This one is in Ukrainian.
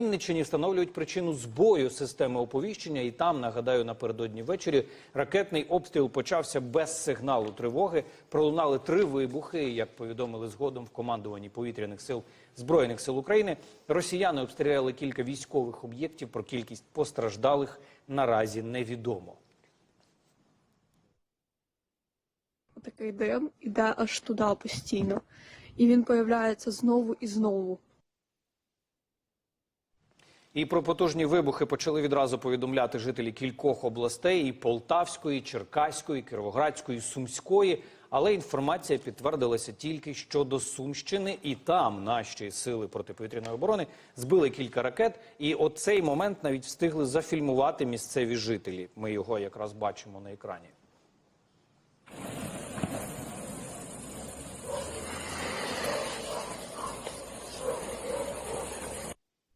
Вінниччині встановлюють причину збою системи оповіщення, і там нагадаю напередодні ввечері ракетний обстріл почався без сигналу тривоги. Пролунали три вибухи. Як повідомили згодом в командуванні повітряних сил збройних сил України, росіяни обстріляли кілька військових об'єктів. Про кількість постраждалих наразі невідомо. Такий дим іде аж туди постійно. І він появляється знову і знову. І про потужні вибухи почали відразу повідомляти жителі кількох областей: і Полтавської, Черкаської, Кіровоградської, Сумської. Але інформація підтвердилася тільки щодо Сумщини, і там наші сили протиповітряної оборони збили кілька ракет. І от цей момент навіть встигли зафільмувати місцеві жителі. Ми його якраз бачимо на екрані.